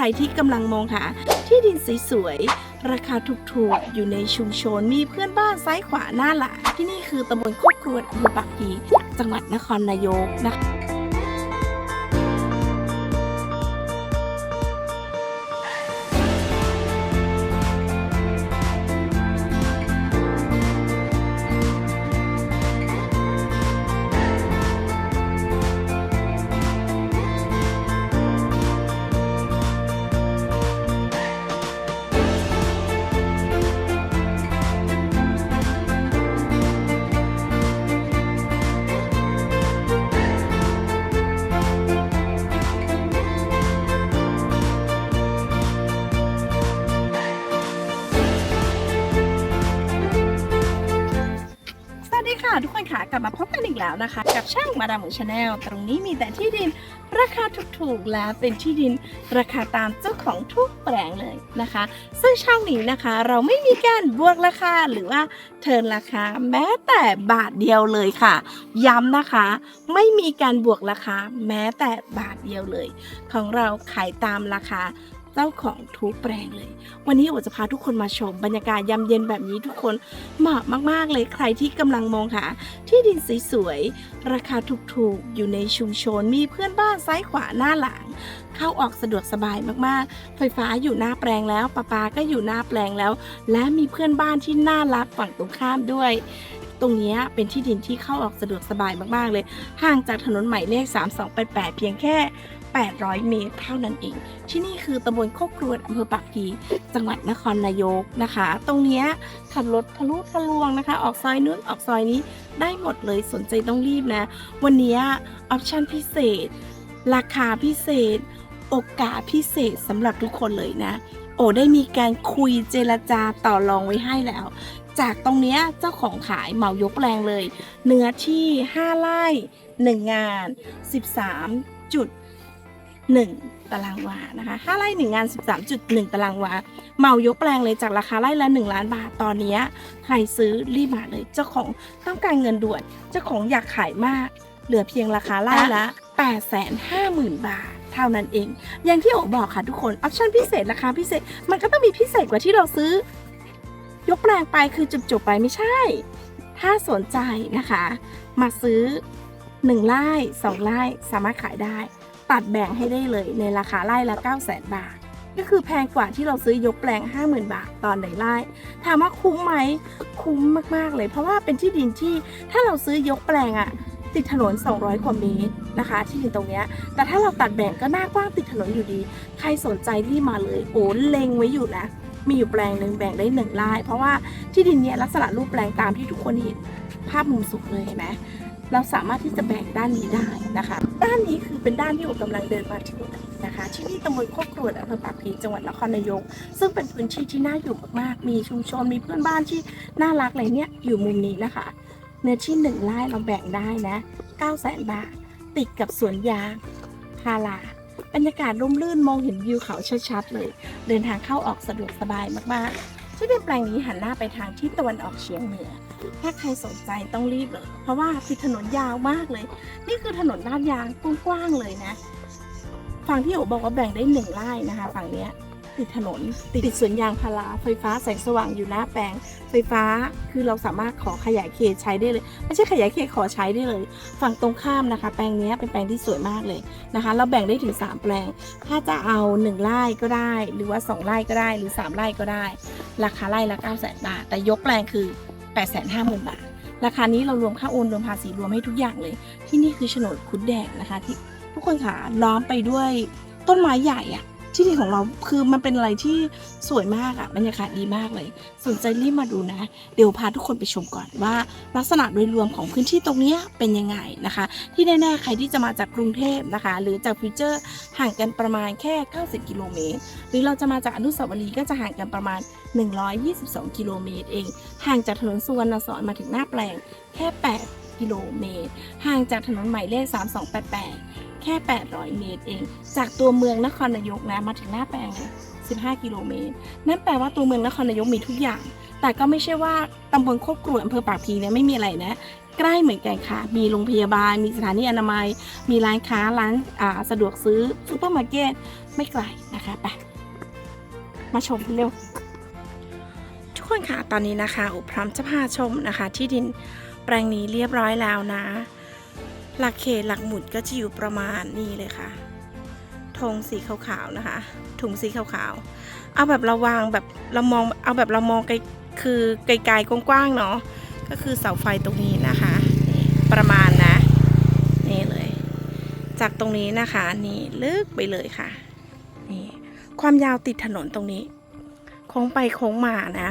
ใครที่กำลังมองหาที่ดินสวยๆ ราคาถูกๆ อยู่ในชุมชนมีเพื่อนบ้านซ้ายขวาหน้าหลังที่นี่คือตำบลโคกครวดอำเภอปากพีจังหวัดนครนายกนะคะ กคนค่ะกลับมาพบกันอีกแล้วนะคะ กับช่างมาดามหมูชาแนลตรงนี้มีแต่ที่ดินราคาถูกๆและเป็นที่ดินราคาตามเจ้าของทุกแปลงเลยนะคะ ซึ่งช่องนี้นะคะ เราไม่มีการบวกราคาหรือว่าเทินราคาแม้แต่บาทเดียวเลยค่ะ ย้ำนะคะ ไม่มีการบวกราคาแม้แต่บาทเดียวเลย ของเราขายตามราคา เจ้าของทุกแปลงเลย วันนี้โอจะพาทุกคนมาชมบรรยากาศยามเย็นแบบนี้ทุกคนเหมาะมากๆเลยใครที่กำลังมองหาที่ดินสวยๆราคาถูกๆ อยู่ในชุมชนมีเพื่อนบ้านซ้ายขวาหน้าหลัง เข้าออกสะดวกสบายมากๆ ไฟฟ้าอยู่หน้าแปลงแล้วประปาก็อยู่หน้าแปลงแล้ว และมีเพื่อนบ้านที่น่ารักฝั่งตรงข้ามด้วยตรงนี้เป็นที่ดินที่เข้าออกสะดวกสบายมาก ๆ เลย ห่างจากถนนใหม่เลข 3288 เพียงแค่ 800 เมตรเท่านั้นเอง ที่นี่คือตำบลโคกครวดอำเภอปากพีจังหวัดนครนายกนะคะ ตรงนี้ขับรถทะลุทะลวงนะคะ ออกซอยนู้นออกซอยนี้ได้หมดเลยสนใจต้องรีบนะ วันนี้ออปชั่นพิเศษ ราคาพิเศษ โอกาสพิเศษสำหรับทุกคนเลยนะ โอ้ได้มีการคุยเจรจาต่อรองไว้ให้แล้ว จากตรงนี้เจ้าของขายเหมายกแปลงเลย เนื้อที่ 5ไร่ 1 งาน 13จุด 1 ตารางวานะคะ5ไร่1งาน 13.1 ตารางวาเหมายกแปลงเลยจากราคาไร่ละ 1 ล้านบาทตอนเนี้ยใครซื้อรีบมาเลยเจ้าของต้องการเงินด่วนเจ้าของอยากขายมาก เหลือเพียงราคาไร่ละ850,000 บาทเท่านั้นเอง อย่างที่โอบอกค่ะทุกคน ออปชั่นพิเศษ ราคาพิเศษ มันก็ต้องมีพิเศษกว่าที่เราซื้อ ยกแปลงไปคือจบๆไปไม่ใช่ ถ้าสนใจนะคะ มาซื้อ 1ไร่2ไร่สามารถขายได้ ตัดแบ่งให้ได้เลยในราคาไร่ละ 9 0 0 0 0 0บาท ก็คือแพงกว่าที่เราซื้อยกแปลง 50,000 บาทตอนไหนไร่ถามว่าคุ้มไหมคุ้มมากๆเลย เพราะว่าเป็นที่ดินที่ถ้าเราซื้อยกแปลงอะติดถนน 200 กว่าเมตรนะคะ ที่ดินตรงเนี้ยแต่ถ้าเราตัดแบ่งก็หน้ากว้างติดถนนอยู่ดี ใครสนใจรีบมาเลยโอ้เล็งไว้อยู่นะมีอยู่แปลงหนึ่งแบ่งได้หนึ่งไร่เพราะว่าที่ดินเนี้ยลักษณะรูปแปลงตามที่ทุกคนเห็นภาพมุมสูงเลยเห็นไหม เราสามารถที่จะแบ่งด้านนี้ได้นะคะ ด้านนี้คือเป็นด้านที่โอกำลังเดินมาถึงนะคะ ที่นี่ตำบลโคกกรวดอำเภอปากพีจังหวัดนครนายก ซึ่งเป็นพื้นที่ที่น่าอยู่มากๆ มีชุมชนมีเพื่อนบ้านที่น่ารักเลยเนี่ยอยู่มุมนี้นะคะ เนื้อที่หนึ่งไร่เราแบ่งได้นะ9 0 0 0 0 0บาท ติดกับสวนยางพาราบรรยากาศร่มรื่นมองเห็นวิวเขาชัดๆเลย เดินทางเข้าออกสะดวกสบายมากๆ ที่ดินแปลงนี้หันหน้าไปทางทิศตะวันออกเฉียงเหนือ ถ้าใครสนใจต้องรีบเลย เพราะว่าคือถนนยาวมากเลย นี่คือถนนลาดยางกว้างๆเลยนะ ฝั่งที่โอบอกว่าแบ่งได้หนึ่งไร่นะคะ ฝั่งเนี้ย ติดถนน ติดสวนยางพาราไฟฟ้าแสงสว่างอยู่หน้าแปลง ไฟฟ้าคือเราสามารถขอขยายเขตใช้ได้เลย ไม่ใช่ขยายเขตขอใช้ได้เลย ฝั่งตรงข้ามนะคะ แปลงนี้เป็นแปลงที่สวยมากเลยนะคะ เราแบ่งได้ถึง 3 แปลง ถ้าจะเอา 1 ไร่ก็ได้ หรือว่า 2 ไร่ก็ได้หรือ 3 ไร่ก็ได้ ราคาไร่ละ9 0 0 0 0 0บาท แต่ยกแปลงคือ 850,000บาท ราคานี้เรารวมค่าโอนรวมภาษีรวมให้ทุกอย่างเลย ที่นี่คือโฉนดคุดแดงนะคะที่ทุกคนค่ะล้อมไปด้วยต้นไม้ใหญ่อะ ที่ดินของเราคือมันเป็นอะไรที่สวยมากอะบรรยากาศดีมากเลย สนใจรีบมาดูนะ เดี๋ยวพาทุกคนไปชมก่อนว่า ลักษณะโดยรวมของพื้นที่ตรงนี้เป็นยังไงนะคะ ที่แน่ๆใครที่จะมาจากกรุงเทพนะคะ หรือจากฟิวเจอร์ห่างกันประมาณแค่ 90 กิโลเมตร หรือเราจะมาจากอนุสาวรีย์ก็จะห่างกันประมาณ 122 กิโลเมตรเอง ห่างจากถนนสุวรรณสอนมาถึงหน้าแปลงแค่ 8กิโลเมตร ห่างจากถนนหมายเลข 3288 แค่ 800 เมตรเอง จากตัวเมืองนครนายกนะมาถึงหน้าแปลงเลย15 กิโลเมตร นั่นแปลว่าตัวเมืองนครนายกมีทุกอย่าง แต่ก็ไม่ใช่ว่าตำบลโคกกรวดอำเภอปากพีเนี่ยไม่มีอะไรนะ ใกล้เหมือนกันค่ะ มีโรงพยาบาล มีสถานีอนามัย มีร้านค้า ร้านอ่าสะดวกซื้อซูเปอร์มาร์เก็ต ไม่ไกลนะคะ ไป มาชมเร็ว ทุกคนค่ะ ตอนนี้นะคะอุพร้อมจะพาชมนะคะ ที่ดินแปลงนี้เรียบร้อยแล้วนะ หลักเขตหลักหมุดก็จะอยู่ประมาณนี้เลยค่ะธงสีขาวๆนะคะ ถุงสีขาวๆ เอาแบบเราวางแบบเรามองเอาแบบเรามองไกลคือไกลๆกว้างๆเนาะก็คือเสาไฟตรงนี้นะคะนี่ประมาณนะนี่เลย จากตรงนี้นะคะนี่ลึกไปเลยค่ะนี่ความยาวติดถนนตรงนี้โค้งไปโค้งมานะ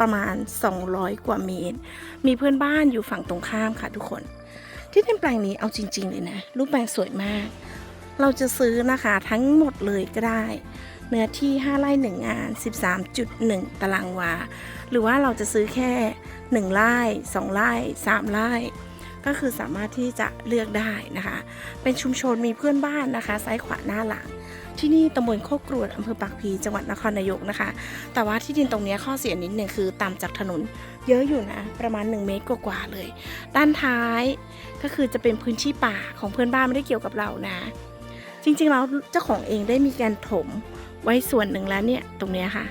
ประมาณ 200 กว่าเมตร มีเพื่อนบ้านอยู่ฝั่งตรงข้ามค่ะทุกคน ที่ดินแปลงนี้เอาจริง ๆ เลยนะ รูปแปลงสวยมาก เราจะซื้อนะคะทั้งหมดเลยก็ได้ เนื้อที่ 5 ไร่1งาน 13.1 ตารางวา หรือว่าเราจะซื้อแค่ 1 ไร่ 2 ไร่ 3 ไร่ ก็คือสามารถที่จะเลือกได้นะคะ เป็นชุมชนมีเพื่อนบ้านนะคะ ซ้ายขวาหน้าหลัง ที่นี่ตำบลโคกกรวดอำเภอปากพีจังหวัดนครนายกนะคะ แต่ว่าที่ดินตรงนี้ข้อเสียนิดหนึ่งคือต่ำจากถนนเยอะอยู่นะประมาณ 1 เมตรกว่าๆเลย ด้านท้ายก็คือจะเป็นพื้นที่ป่าของเพื่อนบ้านไม่ได้เกี่ยวกับเรานะ จริงๆแล้วเจ้าของเองได้มีการถมไว้ส่วนหนึ่งแล้วเนี่ยตรงนี้ค่ะ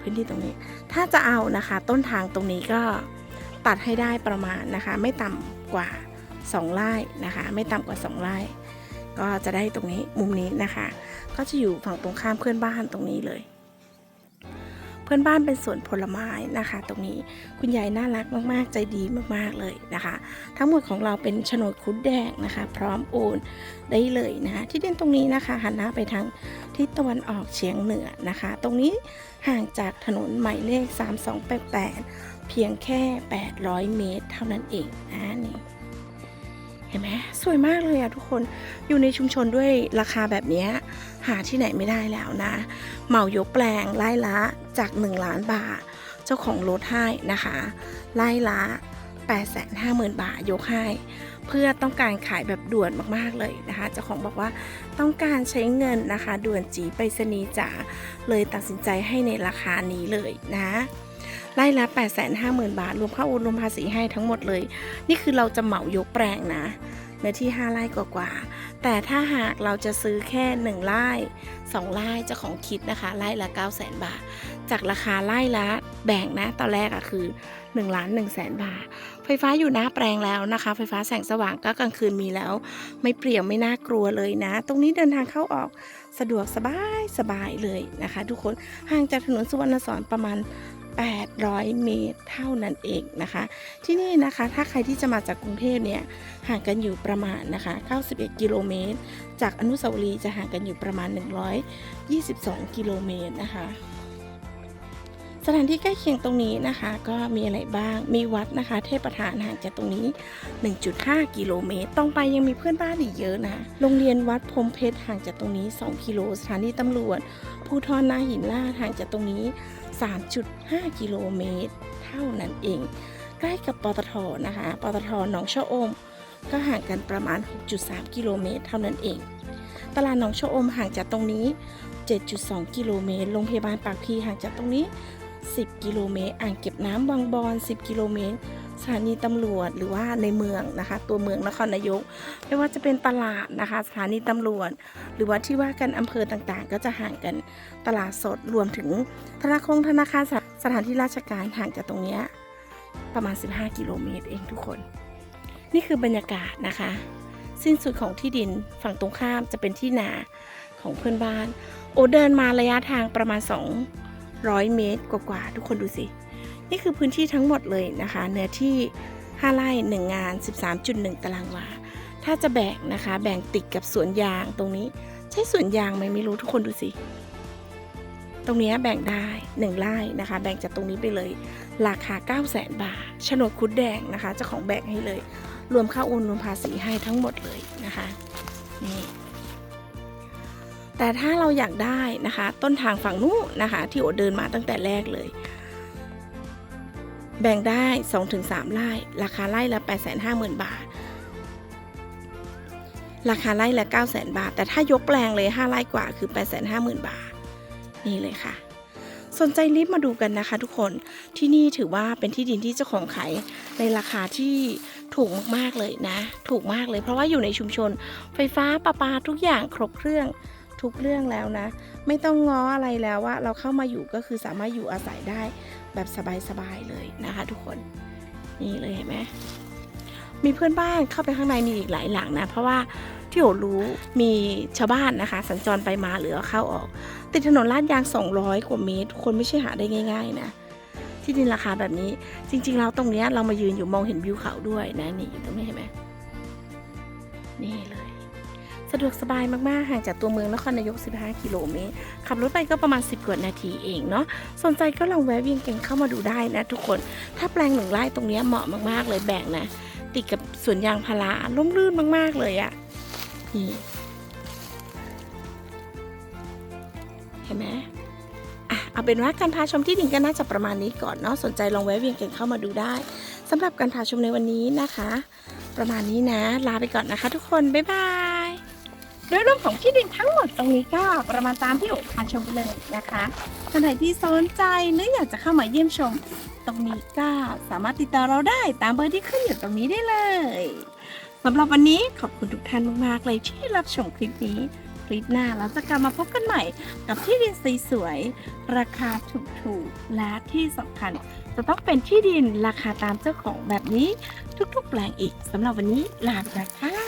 พื้นที่ตรงนี้ ถ้าจะเอานะคะ ต้นทางตรงนี้ก็ ตัดให้ได้ประมาณนะคะ ไม่ต่ำกว่า 2ไร่นะคะ ไม่ต่ำกว่า 2ไร่ก็จะได้ตรงนี้มุมนี้นะคะ ก็จะอยู่ฝั่งตรงข้ามเพื่อนบ้านตรงนี้เลย เพื่อนบ้านเป็นสวนผลไม้นะคะ ตรงนี้คุณยายน่ารักมากๆ ใจดีมากๆเลยนะคะ ทั้งหมดของเราเป็นโฉนดคุดแดงนะคะ พร้อมโอนได้เลยนะคะที่ดินตรงนี้นะคะหันหน้าไปทางทิศตะวันออกเฉียงเหนือนะคะ ตรงนี้ห่างจากถนนหมายเลข 3288 เพียงแค่ 800 เมตร เท่านั้นเองนะนี่เห็นไหมสวยมากเลยอะทุกคนอยู่ในชุมชนด้วยราคาแบบนี้หาที่ไหนไม่ได้แล้วนะ เหมายกแปลงไล่ละจาก 1 ล้านบาท เจ้าของรถให้นะคะไล่ละ850,000 บาทยกให้เพื่อต้องการขายแบบด่วนมากๆเลยนะคะเจ้าของบอกว่าต้องการใช้เงินนะคะ ด่วนจีไปรษณีย์จ๋าเลยตัดสินใจให้ในราคานี้เลยนะ ไล่ละ850,000 บาท รวมค่าโอนรวมภาษีให้ทั้งหมดเลย นี่คือเราจะเหมายกแปลงนะเนื้อที่ 5 ไร่กว่าๆแต่ถ้าหากเราจะซื้อแค่ 1 ไร่ 2 ไร่จ้าของคิดนะคะไร่ละ 9 0 0 0 0 0 บาท จากราคาไร่ละแบ่งนะ ตอนแรกอะคือ1ล้าน1แสนบาท ไฟฟ้าอยู่หน้าแปลงแล้วนะคะ ไฟฟ้าแสงสว่างก็กลางคืนมีแล้ว ไม่เปรี่ยวไม่น่ากลัวเลยนะ ตรงนี้เดินทางเข้าออกสะดวกสบายสบายเลยนะคะ ทุกคนห่างจากถนนสุวรรณสอนประมาณ 800 เมตรเท่านั้นเองนะคะ ที่นี่นะคะถ้าใครที่จะมาจากกรุงเทพเนี่ยห่างกันอยู่ประมาณนะคะ91กิโลเมตร จากอนุสาวรีย์จะห่างกันอยู่ประมาณ 122 กิโลเมตรนะคะ สถานที่ใกล้เคียงตรงนี้นะคะ ก็มีอะไรบ้าง มีวัดนะคะ เทพประธานห่างจากตรงนี้ 1.5 กิโลเมตรตรงไปยังมีเพื่อนบ้านอีกเยอะนะ โรงเรียนวัดพรมเพชรห่างจากตรงนี้ 2 กิโล สถานีตำรวจ ภูทรนาหินลาดห่างจากตรงนี้ 3.5 กิโลเมตร เท่านั้นเอง ใกล้กับปตทนะคะ ปตทหนองชะอม ก็ห่างกันประมาณ 6.3 กิโลเมตร เท่านั้นเอง ตลาดหนองชะอมห่างจากตรงนี้7.2 กิโลเมตร โรงพยาบาลปากพีห่างจากตรงนี้ 10 กิโลเมตร อ่างเก็บน้ำบางบอน 10 กิโลเมตรสถานีตำรวจหรือว่าในเมืองนะคะ ตัวเมืองนครนายก ไม่ว่าจะเป็นตลาดนะคะ สถานีตำรวจ หรือว่าที่ว่ากันอำเภอต่างๆ ก็จะห่างกันตลาดสดรวมถึงธนาคารธนาคารสสถานที่ราชการห่างจากตรงเนี้ยประมาณ 15 กิโลเมตรเองทุกคน นี่คือบรรยากาศนะคะ สิ้นสุดของที่ดินฝั่งตรงข้ามจะเป็นที่นาของเพื่อนบ้าน โอเดินมาระยะทางประมาณ 200 เมตรกว่าๆทุกคนดูสิ นี่คือพื้นที่ทั้งหมดเลยนะคะ เนื้อที่ 5ไร่1งาน 13.1 ตารางวา ถ้าจะแบ่งนะคะ แบ่งติดกับสวนยางตรงนี้ ใช่สวนยางไหมไม่รู้ทุกคนดูสิ ตรงเนี้ยแบ่งได้ 1ไร่นะคะ แบ่งจากตรงนี้ไปเลย ราคา9 0 0 0 0 0 บาทโฉนดคุดแดงนะคะเจ้าของแบ่งให้เลย รวมค่าโอนรวมภาษีให้ทั้งหมดเลยนะคะ นี่ แต่ถ้าเราอยากได้นะคะ ต้นทางฝั่งนู้นนะคะ ที่โอเดินมาตั้งแต่แรกเลย แบ่งได้ 2-3ไร่ราคาไร่ละ 850,000 บาท ราคาไร่ละ900,000 บาท แต่ถ้ายกแปลงเลย 5ไร่กว่าคือ 850,000 บาท นี่เลยค่ะ สนใจรีบมาดูกันนะคะ ทุกคนที่นี่ถือว่าเป็นที่ดินที่เจ้าของขายในราคาที่ถูกมากๆเลยนะ ถูกมากเลย เพราะว่าอยู่ในชุมชน ไฟฟ้าประปาทุกอย่างครบเครื่อง ทุกเรื่องแล้วนะ ไม่ต้องง้ออะไรแล้วว่าเราเข้ามาอยู่ก็คือสามารถอยู่อาศัยได้แบบสบายๆเลยนะคะ ทุกคนนี่เลยเห็นไหมมีเพื่อนบ้านเข้าไปข้างในมีอีกหลายหลังนะ เพราะว่าที่โอรู้มีชาวบ้านนะคะ สัญจรไปมาหรือเข้าออก ติดถนนลาดยาง 200 กว่าเมตร คนไม่ใช่หาได้ง่าย ๆ นะที่ดินราคาแบบนี้จริง ๆ เราตรงเนี้ยเรามายืนอยู่มองเห็นวิวเขาด้วยนะนี่อยู่ตรงนี้เห็นไหมนี่เลย สะดวกสบายมาก ๆ ห่างจากตัวเมืองนครนายก 15 กิโลเมตร ขับรถไปก็ประมาณ 10 กว่านาทีเองเนาะ สนใจก็ลองแวะเวียนกันเข้ามาดูได้นะทุกคน ถ้าแปลงหนึ่งไร่ตรงนี้เหมาะมาก ๆ เลยแบ่งนะ ติดกับสวนยางพาราร่มรื่นมาก ๆ เลยอะนี่เห็นไหมอะเอาเป็นว่าการพาชมที่ดินก็น่าจะประมาณนี้ก่อนเนาะสนใจลองแวะเวียนกันเข้ามาดูได้สำหรับการพาชมในวันนี้นะคะ ประมาณนี้นะ ลาไปก่อนนะคะ ทุกคน บ๊ายบาย โดยรวมของที่ดินทั้งหมดตรงนี้ก็ประมาณตามที่โอพาชมไปเลยนะคะท่านใดที่สนใจหรืออยากจะเข้ามาเยี่ยมชม ตรงนี้ก็สามารถติดต่อเราได้ตามเบอร์ที่ขึ้นอยู่ตรงนี้ได้เลยสำหรับวันนี้ขอบคุณทุกท่านมากๆเลยที่รับชมคลิปนี้ คลิปหน้าเราจะกลับมาพบกันใหม่ กับที่ดินสวยๆราคาถูกๆและที่สำคัญ จะต้องเป็นที่ดินราคาตามเจ้าของแบบนี้ทุกๆแปลงอีกสำหรับวันนี้ลาไปค่ะ